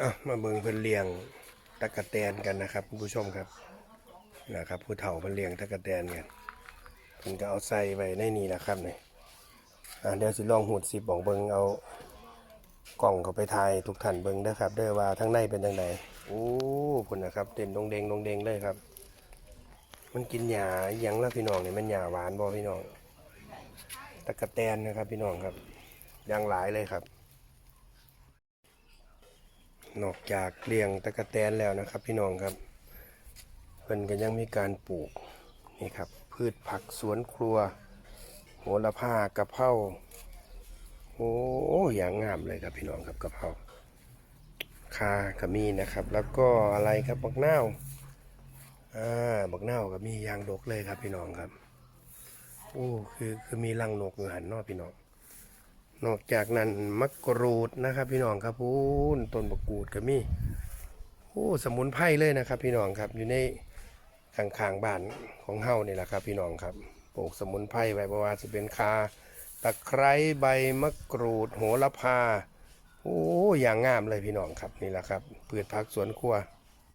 อะมาเบิ่งเพิ่นเลี้ยงตะกะแตนกันนะครับคุณผู้ชมครับนะครับผู้เฒ่าเพิ่นเลี้ยงตะกะแตนกันเพิ่นก็เอาใส่ไว้ในนี้แหละครับนี่อะเดี๋ยวสิลองหูดสิบอกเบิ่งเอากล่องเขาไปถ่ายทุกท่านเบิ่งเด้อครับเด้อว่าทางในเป็นจังไดโอ้พุ่นนะครับ เต้นดงเดงดงเดงเลยครับ มันกินหญ้าอหยังแล้วพี่น้องนี่มันหญ้าหวานบ่พี่น้องตะกะแตนนะครับพี่น้องครับอย่างหลายเลยครับ นอกจากเลี้ยงตะกะแตนแล้วนะครับ พี่น้องครับเพิ่นก็ยังมีการปลูกนี่ครับพืชผักสวนครัวโหระพากระเพราโอ้อย่างงามเลยครับพี่น้องครับกระเพราคาก็มีนะครับ แล้วก็อะไรครับบักนาวอ่าบักนาวก็มียางดกเลยครับพี่น้องครับโอ้คือคือมีรังนกอยู่หันเนอพี่น้อง นอกจากนั้นมะกรูดนะครับ พี่น้องครับพูนต้นมะกรูดก็มีโอ้สมุนไพรเลยนะครับ พี่น้องครับอยู่ในข้างๆบ้านของเฮานี่แหละครับ พี่น้องครับปลูกสมุนไพรไว้เพราะว่าจะเป็นคาตะไคร้ใบมะกรูด โหระพา โอ้อย่างงามเลยพี่น้องครับนี่แหละครับพืชผักสวนครัว